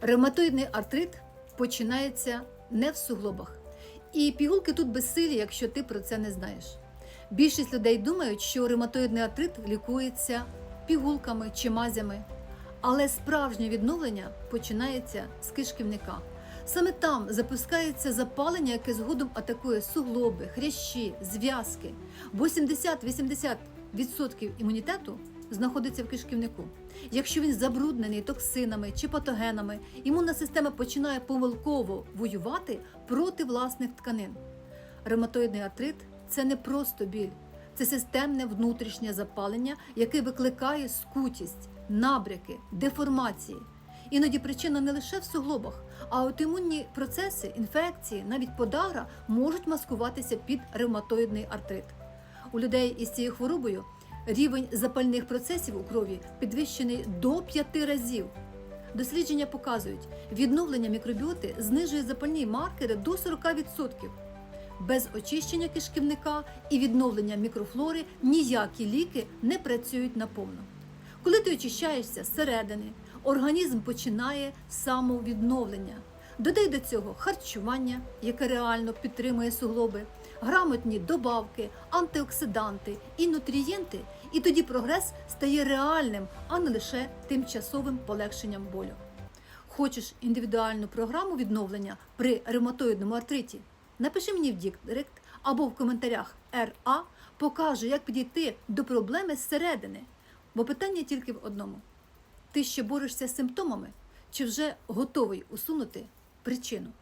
Ревматоїдний артрит починається не в суглобах. І пігулки тут безсилі, якщо ти про це не знаєш. Більшість людей думають, що ревматоїдний артрит лікується пігулками чи мазями. Але справжнє відновлення починається з кишківника. Саме там запускається запалення, яке згодом атакує суглоби, хрящі, зв'язки. Бо 70-80% імунітету знаходиться в кишківнику. Якщо він забруднений токсинами чи патогенами, імунна система починає помилково воювати проти власних тканин. Ревматоїдний артрит це не просто біль, це системне внутрішнє запалення, яке викликає скутість, набряки, деформації. Іноді причина не лише в суглобах, а аутоімунні процеси, інфекції, навіть подагра можуть маскуватися під ревматоїдний артрит. У людей із цією хворобою рівень запальних процесів у крові підвищений до 5 разів. Дослідження показують, відновлення мікробіоти знижує запальні маркери до 40%. Без очищення кишківника і відновлення мікрофлори ніякі ліки не працюють наповно. Коли ти очищаєшся зсередини, організм починає самовідновлення. Додай до цього харчування, яке реально підтримує суглоби, грамотні добавки, антиоксиданти і нутрієнти, і тоді прогрес стає реальним, а не лише тимчасовим полегшенням болю. Хочеш індивідуальну програму відновлення при ревматоїдному артриті? Напиши мені в Директ або в коментарях РА, покажу, як підійти до проблеми зсередини. Бо питання тільки в одному: ти ще борешся з симптомами, чи вже готовий усунути причину?